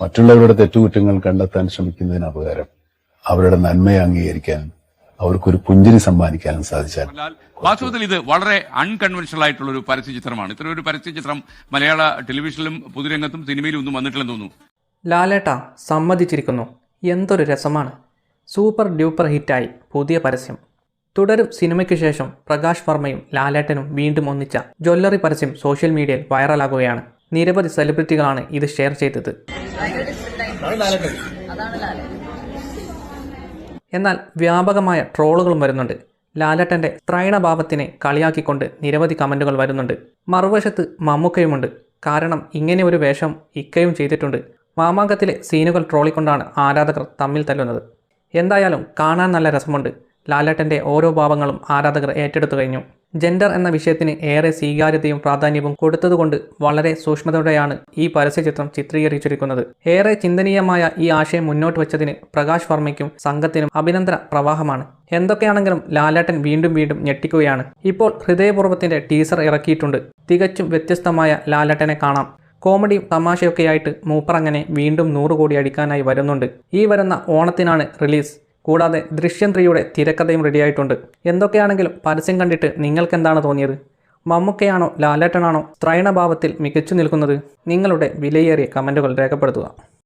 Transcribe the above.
മറ്റുള്ളവരുടെ തെറ്റുകുറ്റങ്ങൾ കണ്ടെത്താൻ ശ്രമിക്കുന്നതിന് അപകാരം അവരുടെ നന്മയെ അംഗീകരിക്കാനും അവർക്കൊരു പുഞ്ചിരി സമ്മാനിക്കാനും സാധിച്ചാൽ വാസ്തവത്തിൽ ഇത് വളരെ അൺകൺവെൻഷണൽ ആയിട്ടുള്ള ഒരു പരസ്യ ചിത്രമാണ്. ഇത്ര ഒരു പരസ്യ ചിത്രം മലയാള ടെലിവിഷനിലും പൊതുരംഗത്തും സിനിമയിലും ഒന്നും വന്നിട്ടില്ലെന്ന് തോന്നുന്നു. ലാലേട്ട സമ്മതിച്ചിരിക്കുന്നു. എന്തൊരു രസമാണ്. സൂപ്പർ ഡ്യൂപ്പർ ഹിറ്റായി. പുതിയ പരസ്യം. തുടരും സിനിമയ്ക്ക് ശേഷം പ്രകാശ് വർമ്മയും ലാലേട്ടനും വീണ്ടും ഒന്നിച്ച ജ്വല്ലറി പരസ്യം സോഷ്യൽ മീഡിയയിൽ വൈറലാകുകയാണ്. നിരവധി സെലിബ്രിറ്റികളാണ് ഇത് ഷെയർ ചെയ്തത്. എന്നാൽ വ്യാപകമായ ട്രോളുകളും വരുന്നുണ്ട്. ലാലേട്ടന്റെ ത്രൈണഭാവത്തിനെ കളിയാക്കിക്കൊണ്ട് നിരവധി കമന്റുകൾ വരുന്നുണ്ട്. മറുവശത്ത് മമ്മൂക്കയുമുണ്ട്. കാരണം ഇങ്ങനെ ഒരു വേഷം ഇക്കയും ചെയ്തിട്ടുണ്ട്. മാമാങ്കത്തിലെ സീനുകൾ ട്രോളിക്കൊണ്ടാണ് ആരാധകർ തമ്മിൽ തല്ലുന്നത്. എന്തായാലും കാണാൻ നല്ല രസമുണ്ട്. ലാലേട്ടന്റെ ഓരോ ഭാവങ്ങളും ആരാധകർ ഏറ്റെടുത്തു കഴിഞ്ഞു. ജെൻഡർ എന്ന വിഷയത്തിന് ഏറെ സ്വീകാര്യതയും പ്രാധാന്യവും കൊടുത്തതുകൊണ്ട് വളരെ സൂക്ഷ്മതയോടെയാണ് ഈ പരസ്യചിത്രം ചിത്രീകരിച്ചിരിക്കുന്നത്. ഏറെ ചിന്തനീയമായ ഈ ആശയം മുന്നോട്ട് വെച്ചതിന് പ്രകാശ് വർമ്മയ്ക്കും സംഘത്തിനും അഭിനന്ദന പ്രവാഹമാണ്. എന്തൊക്കെയാണെങ്കിലും ലാലേട്ടൻ വീണ്ടും വീണ്ടും ഞെട്ടിക്കുകയാണ്. ഇപ്പോൾ ഹൃദയപൂർവത്തിന്റെ ടീസർ ഇറക്കിയിട്ടുണ്ട്. തികച്ചും വ്യത്യസ്തമായ ലാലേട്ടനെ കാണാം. കോമഡിയും തമാശയൊക്കെയായിട്ട് മൂപ്പറങ്ങനെ വീണ്ടും നൂറ് കോടി അടിക്കാനായി വരുന്നുണ്ട്. ഈ വരുന്ന ഓണത്തിനാണ് റിലീസ്. കൂടാതെ ദൃശ്യം ത്രീയുടെ തിരക്കഥയും റെഡിയായിട്ടുണ്ട് എന്തൊക്കെയാണെങ്കിലും പരസ്യം കണ്ടിട്ട് നിങ്ങൾക്ക് എന്താണ് തോന്നിയത്? മമ്മൂക്കയാണോ ലാലേട്ടനാണോ ത്രൈണഭാവത്തിൽ മികച്ചു നിൽക്കുന്നത്? നിങ്ങളുടെ വിലയേറിയ കമന്റുകൾ രേഖപ്പെടുത്തുക.